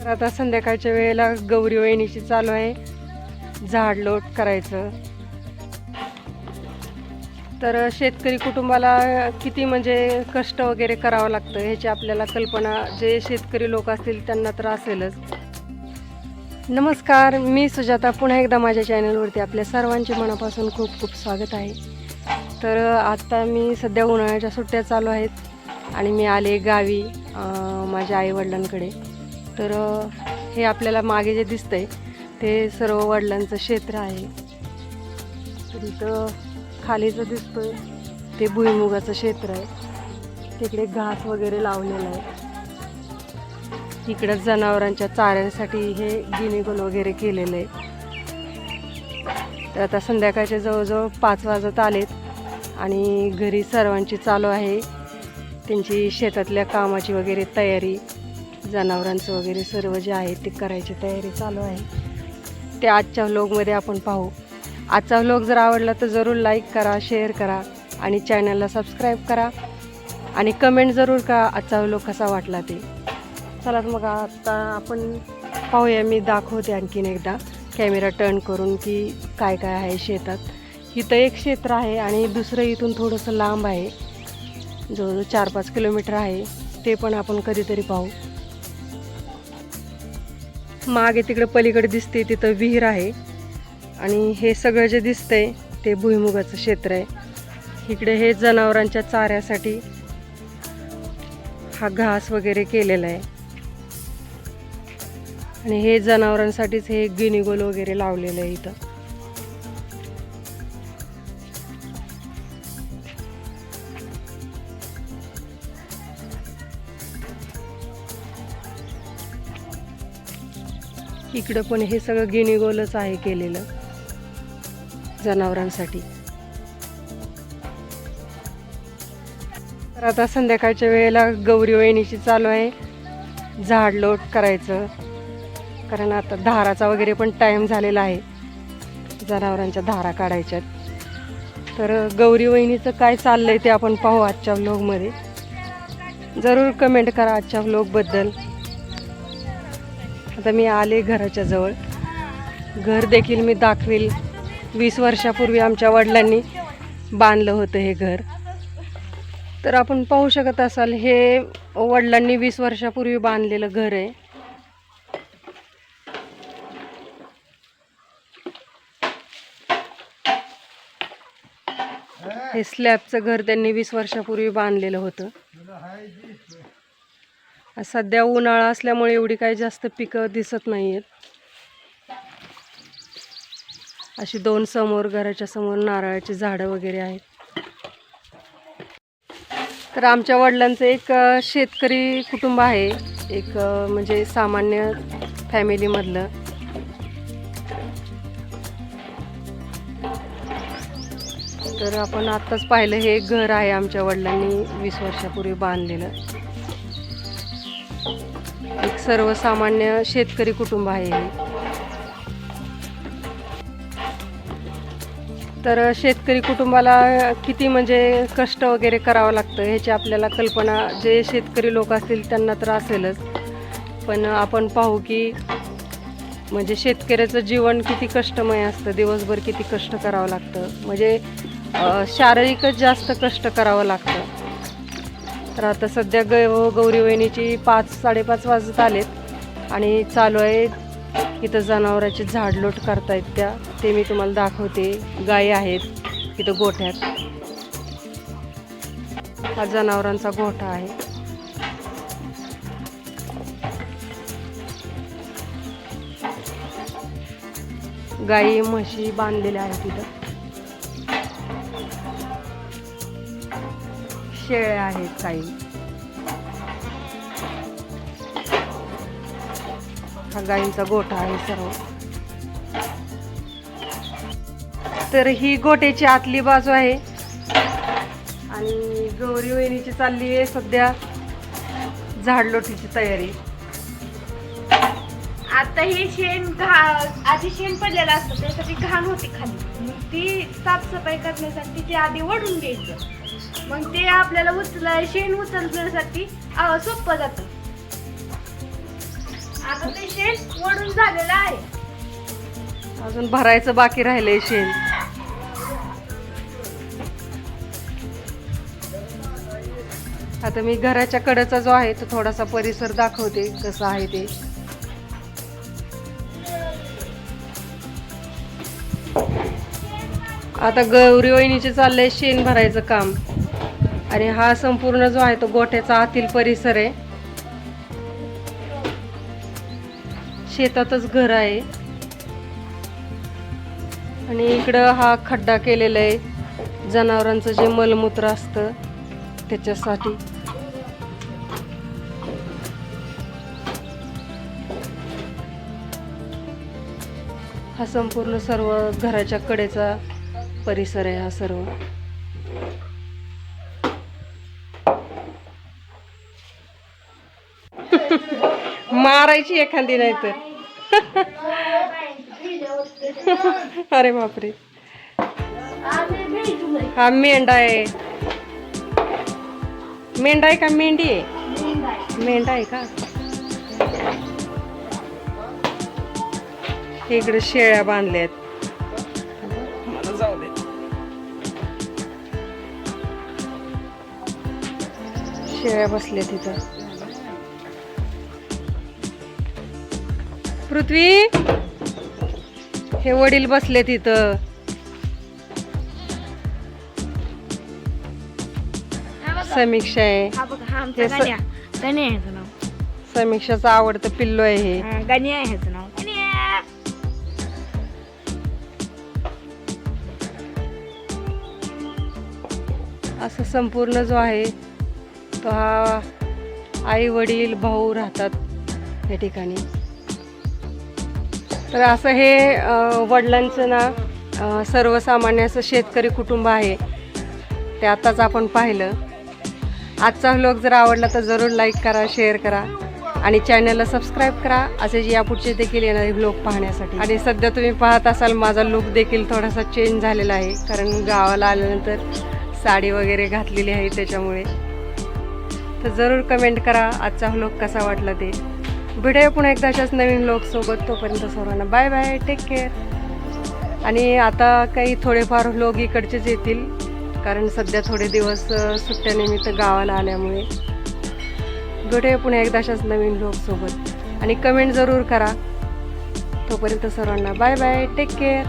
तर आता संध्याकाळच्या वेळेला गौरी वहिनीची चालू आहे. झाड लोट करायचं. तर शेतकरी कुटुंबाला किती म्हणजे कष्ट वगैरे करावं लागतं ह्याची आपल्याला कल्पना जे शेतकरी लोक असतील त्यांना तर असेलच. नमस्कार मी सुजाता पुन्हा एकदा माझ्या चॅनलवरती आपल्या सर्वांचे मनापासून खूप खूप स्वागत आहे. तर आत्ता मी सध्या उन्हाळ्याच्या सुट्ट्या चालू आहेत आणि मी आले गावी माझ्या आईवडिलांकडे. तर हे आपल्याला मागे जे दिसतंय ते सर्व वडिलांचं क्षेत्र आहे. तर इथं खालीचं दिसतोय ते भुईमुगाचं क्षेत्र आहे. तिकडे घास वगैरे लावलेला आहे. इकडं जनावरांच्या चाऱ्यासाठी हे गिनीगोल वगैरे केलेलं आहे. तर आता संध्याकाळच्या जवळजवळ पाच वाजत आलेत आणि घरी सर्वांची चालू आहे. त्यांची शेतातल्या कामाची वगैरे तयारी. जनावरांचं वगैरे सर्व जे आहे ते करायची तयारी चालू आहे. ते आजच्या व्लॉगमध्ये आपण पाहू. आजचा व्लॉग जर आवडला तर जरूर लाईक करा शेअर करा आणि चॅनलला सबस्क्राईब करा. आणि कमेंट जरूर करा आजचा व्लॉग कसा वाटला ते. चला मग आता आपण पाहूया. मी दाखवते आणखीन एकदा. कॅमेरा टर्न करून की काय काय आहे शेतात. इथं एक क्षेत्र आहे आणि दुसरं इथून थोडंसं लांब आहे. जवळजवळ चार पाच किलोमीटर आहे. ते पण आपण कधीतरी पाहू. मागे तिकडे पलीकडे दिसते तिथं विहीर आहे. आणि हे सगळं जे दिसतंय ते भुईमुगाचं क्षेत्र आहे. इकडे हे जनावरांच्या चाऱ्यासाठी हा घास वगैरे केलेला आहे. आणि हे जनावरांसाठीच हे गिनीगोल वगैरे लावलेलं आहे इथं. इकडं पण हे सगळं गिनीगोलच आहे केलेलं. जनावरांसाठी. तर आता संध्याकाळच्या वेळेला गौरी वहिनीची चालू आहे. झाड लोट करायचं. कारण आता धाराचा वगैरे पण टाईम झालेला आहे. जनावरांच्या धारा काढायच्यात. तर गौरी वहिनीचं काय आहे ते आपण पाहू आजच्या व्लॉगमध्ये जरूर कमेंट करा आजच्या व्लॉगबद्दल आता मी आले घराच्या जवळ. घर देखील मी दाखवेल. वीस वर्षापूर्वी आमच्या वडिलांनी बांधलं होतं हे घर. तर आपण पाहू शकत असाल हे वडिलांनी वीस वर्षापूर्वी बांधलेलं घर आहे. हे स्लॅबचं घर त्यांनी वीस वर्षापूर्वी बांधलेलं होतं. सध्या उन्हाळा असल्यामुळे एवढी काही जास्त पिकं दिसत नाही आहेत अशी दोन समोर घराच्या समोर नारळाची झाडं वगैरे आहेत. तर आमच्या वडिलांचं एक शेतकरी कुटुंब आहे. एक म्हणजे सामान्य फॅमिलीमधलं. तर आपण आत्ताच पाहिलं हे घर आहे आमच्या वडिलांनी वीस वर्षापूर्वी बांधलेलं. सर्वसामान्य शेतकरी कुटुंब आहे तर शेतकरी कुटुंबाला किती म्हणजे कष्ट वगैरे करावं लागतं ह्याची आपल्याला कल्पना जे शेतकरी लोक असतील त्यांना तर असेलच. पण आपण पाहू की म्हणजे शेतकऱ्याचं जीवन किती कष्टमय असतं दिवसभर किती कष्ट करावं लागतं. म्हणजे शारीरिकच जास्त कष्ट करावं लागतं. तर आता सध्या ग गौरी वहिनीची पाच साडेपाच वाजत आलेत. आणि चालू आहे इथं जनावराची झाडलोट करतायत त्या. ते मी तुम्हाला दाखवते. गायी आहेत इथं गोठ्यात. हा जनावरांचा गोठा आहे. गाई म्हशी बांधलेल्या आहेत तिथं शेळ्या आहेत काही. हा गाईंचा गोठा आहे सर्व. तर ही गोट्याची आतली बाजू आहे. आणि गौरी वहिनीची चालली आहे सध्या झाडलोटीची तयारी. आता हे शेण घा आधी शेण पडलेलं असतं त्यासाठी घाण होती खाली. मग ती साफसफाई करण्यासाठी ते आधी वडून घ्यायचं. मग ते आपल्याला उचलाय शेण उचलण्यासाठी सोपं जातं. आता ते शेण वडून झालेलं आहे. अजून भरायचं बाकी राहिलंय शेण. आता मी घराच्या कडेचा जो आहे तो थोडासा परिसर दाखवते कसं आहे ते. आता गौरी वहिनीचे चाललंय शेण भरायचं काम. आणि हा संपूर्ण जो आहे तो गोठ्याचा आतील परिसर आहे. शेतातच घर आहे. आणि इकडं हा खड्डा केलेला आहे. जनावरांचं जे मलमूत्र असतं त्याच्यासाठी. हा संपूर्ण सर्व घराच्या कडेचा परिसर आहे हा सर्व. मारायची एखादी नाही तर. अरे बापरे. हा मेंढा आहे. मेंढा आहे का? मेंढी आहे. मेंढा आहे का? इकडे शेळ्या बांधल्यात मला जाऊ दे. शेळ्या बसल्या तिथं. पृथ्वी? हे वडील बसले तिथं. समीक्षा आहे. हा हा हे समीक्षाचं आवडतं पिल्लू आहे हे. हा, गण्या आहे ह्याचं नाव. गण्या! असं संपूर्ण जो आहे तो हा आई वडील भाऊ राहतात या ठिकाणी. तर असं हे वडिलांचं ना सर्वसामान्य असं शेतकरी कुटुंब आहे. ते आताच आपण पाहिलं. आजचा व्लॉग जर आवडला तर जरूर लाईक करा शेअर करा आणि चॅनलला सबस्क्राईब करा. असे जे यापुढचे देखील येणारे व्लॉग पाहण्यासाठी. आणि सध्या तुम्ही पाहत असाल माझा लुक देखील थोडासा चेंज झालेला आहे. कारण गावाला आल्यानंतर साडी वगैरे घातलेली आहे त्याच्यामुळे. तर जरूर कमेंट करा आजचा व्लॉग कसा वाटला ते. भेटूया पुन्हा एकदा अशाच नवीन लोकसोबत सोबत. तोपर्यंत सर्वांना बाय बाय टेक केअर आणि आता काही थोडेफार लोक इकडचेच येतील कारण सध्या थोडे दिवस सुट्ट्यानिमित्त गावाला आल्यामुळे. भेटूया पुन्हा एकदा अशाच नवीन लोक सोबत. आणि कमेंट जरूर करा. तोपर्यंत सर्वांना बाय बाय टेक केअर